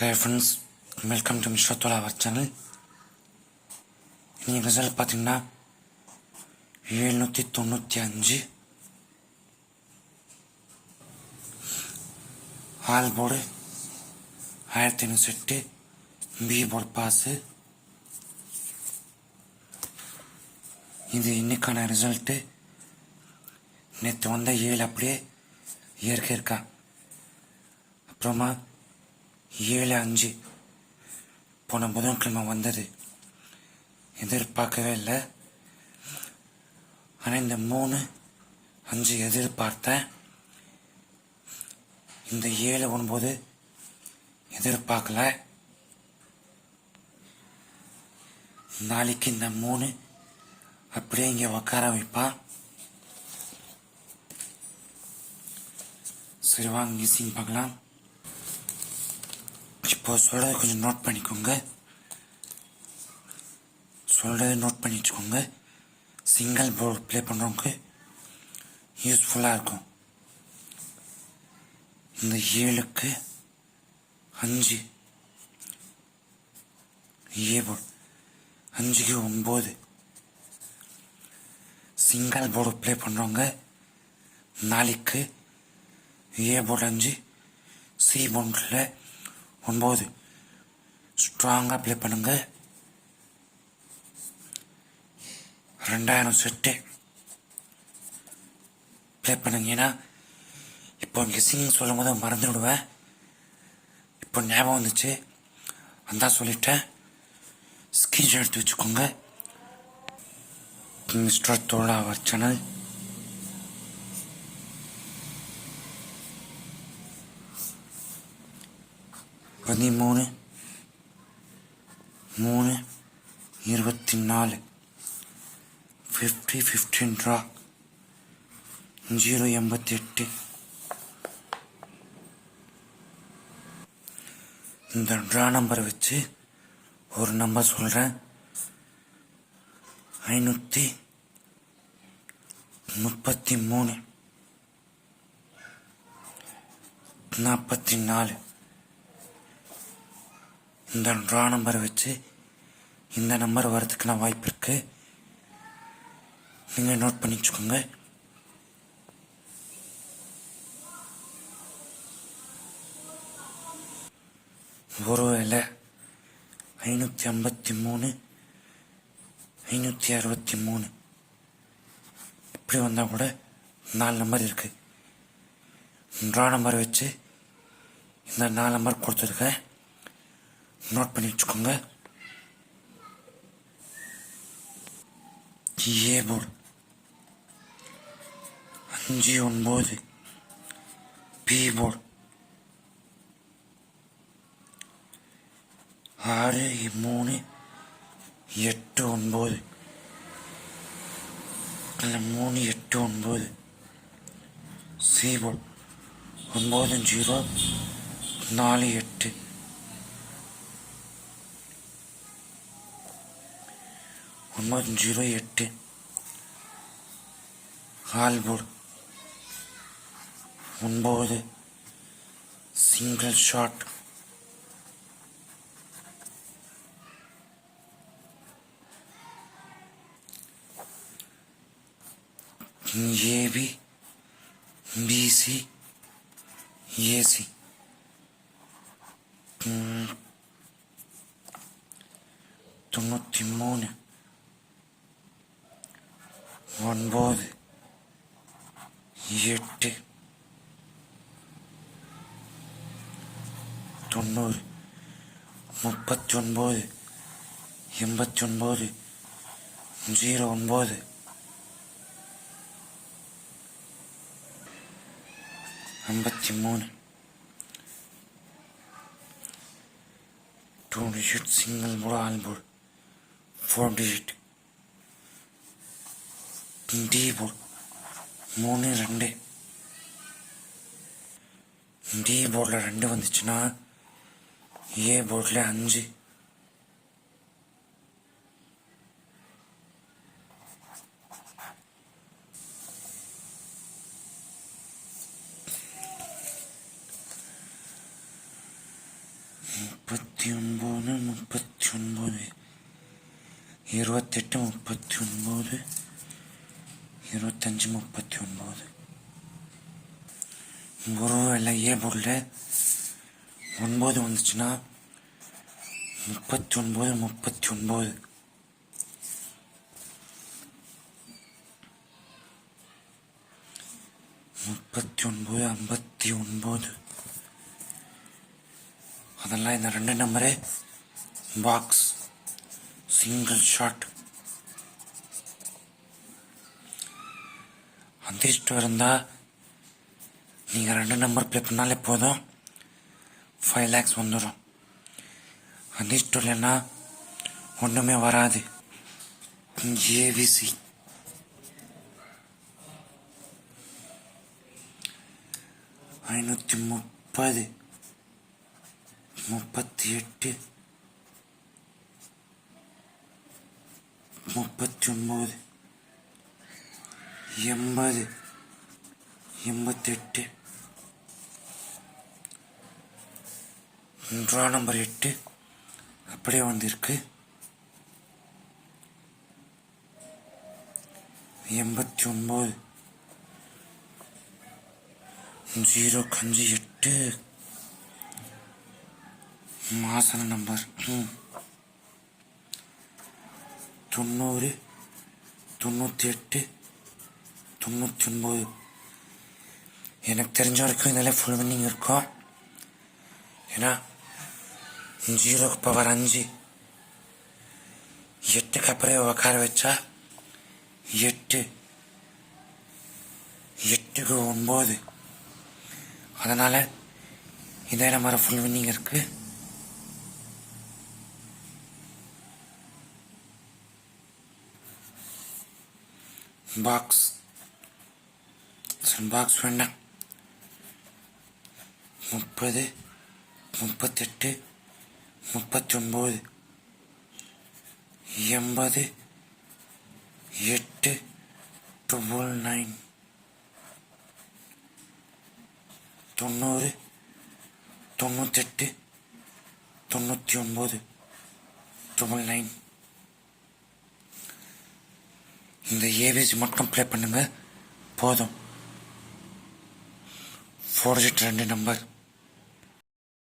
Hey friends welcome to mister Dhola our channel நீங்கள் result பார்த்தீங்கன்னா எழுநூற்றி தொண்ணூற்றி அஞ்சு. ஆல் போர்டு ஆயிரத்தி ஐநூற்றி எட்டு. பி போர்டு பாஸு இது இன்னைக்கான ரிசல்ட்டு நேற்று வந்த ஏழு அப்படியே இயற்கை இருக்கா. அப்புறமா ஏழு அஞ்சு. போன புதன்கிழமை வந்தது. எதிர்பார்க்கவே இல்லை. ஆனால் இந்த மூணு அஞ்சு எதிர்பார்த்தேன். இந்த ஏழு ஒன்பது எதிர்பார்க்கல. நாளைக்கு இந்த மூணு அப்படியே இங்கே உட்கார வைப்பான் சரி வாங்க ஈஸின்னு பார்க்கலாம். இப்போ சொல்கிறத கொஞ்சம் நோட் பண்ணிக்கோங்க. சொல்கிறத நோட் பண்ணி வச்சுக்கோங்க. சிங்கிள் போர்டு ப்ளே பண்ணுறவங்க யூஸ்ஃபுல்லாக இருக்கும். இந்த ஏழுக்கு அஞ்சு. ஏ போர்டு அஞ்சுக்கு ஒம்பது. சிங்கிள் போர்டு ப்ளே பண்ணுறவங்க நாளைக்கு ஏ போர்டு அஞ்சு சி போர்டில் ஒன்பது. ஸ்ட்ராங்காக ப்ளே பண்ணுங்க. ரெண்டாயிரம் செட்டு. ப்ளே பண்ணுங்கன்னா இப்போ இங்கே சிங் சொல்லும் போது மறந்து விடுவேன் இப்போ ஞாபகம் வந்துச்சு. அதான் சொல்லிட்டேன். ஸ்கிரீன்ஷாட் எடுத்து வச்சுக்கோங்க. மிஸ்டர் தோழா அவர் சேனல் பதிமூணு மூணு இருபத்தி நாலு. ஃபிஃப்டி ஃபிஃப்டீன் ட்ரா ஜீரோ எண்பத்தி எட்டு இந்த ட்ரா நம்பரை வச்சு ஒரு நம்பர் சொல்கிறேன் ஐநூற்றி முப்பத்தி மூணு நாற்பத்தி நாலு. இந்த ட்ரா நம்பரை வச்சு இந்த நம்பர் வரதுக்கான வாய்ப்பு இருக்கு. நீங்கள் நோட் பண்ணி வச்சுக்கோங்க ஒரு வேலை ஐநூற்றி ஐம்பத்தி மூணு ஐநூற்றி அறுபத்தி மூணு. இப்படி வந்தால் கூட நாலு நம்பர் இருக்குது ட்ரா நம்பர் வச்சு இந்த நாலு நம்பர் கொடுத்துருக்கேன். நோட் பண்ணி வச்சுக்கோங்க. ஏ போர்டு அஞ்சு ஒன்பது. பி போர்டு ஆறு மூணு எட்டு ஒன்பது. இல்லை மூணு எட்டு ஒன்பது. சி போர்டு ஒம்பது ஜீரோ. நாலு எட்டு. ஒன்பது ஜீரோ எட்டு ஹால்போர்டு ஒன்பது single shot AB BC AC தொண்ணூற்றி மூணு ஒன்பது எட்டு தொண்ணூறு முப்பத்தி ஒன்பது எண்பத்தி ஒன்பது ஜீரோ ஒன்பது. ஐம்பத்தி மூணு two digit single board all board four digit. D board மூணு ரெண்டு. டி போர்டில் ரெண்டு வந்துச்சுன்னா ஏ போர்டில் அஞ்சு. முப்பத்தி ஒன்பது முப்பத்தி ஒன்பது. இருபத்தெட்டு முப்பத்தி ஒன்பது. இருபத்தஞ்சி முப்பத்தி ஒன்பது ஒரு ஏ போர்டில் ஒன்பது வந்துச்சுன்னா முப்பத்தி ஒன்பது முப்பத்தி ஒன்பது முப்பத்தி ஒன்பது ஐம்பத்தி ஒன்பது அதெல்லாம் இந்த ரெண்டு நம்பரு பாக்ஸ் சிங்கிள் ஷாட் அதிர்ஷ்டம் இருந்தால் நீங்கள் ரெண்டு நம்பர் ப்ளே பண்ணாலே போதும். ஃபைவ் லேக்ஸ் வந்துடும் அதிர்ஷ்டம் இல்லைன்னா ஒன்றுமே வராது. ஏவிசி ஐநூற்றி முப்பது. முப்பத்தி எட்டு. முப்பத்தி ஒன்பது. எண்பது எண்பத்தெட்டு. ட்ரா நம்பர் எட்டு. அப்படியே வந்திருக்கு. எண்பத்தி ஒம்பது ஜீரோ அஞ்சு எட்டு. மாசன நம்பர் தொண்ணூறு தொண்ணூற்றி எட்டு தொண்ணூற்றி ஒன்பது எனக்கு தெரிஞ்ச வரைக்கும் இதில் ஃபுல் வின்னிங் இருக்கும் ஏன்னா ஜீரோக்கு பவர் அஞ்சு. எட்டுக்கு அப்புறம் உட்கார வச்சா எட்டு. எட்டுக்கு ஒன்பது. அதனால இதே நம்பர் ஃபுல் வின்னிங் இருக்கு. பாக்ஸ் பாக்ஸ் வேண்டாம் முப்பது முப்பத்தெட்டு முப்பத்தி ஒம்பது எண்பது எட்டு டபுள் நைன் தொண்ணூறு தொண்ணூத்தெட்டு தொண்ணூற்றி ஒம்பது டபுள் நைன் இந்த ஏபிசி மட்டும் ப்ளே பண்ணுங்கள் போதும். ஃபோர் ஜிட் ரெண்டு நம்பர்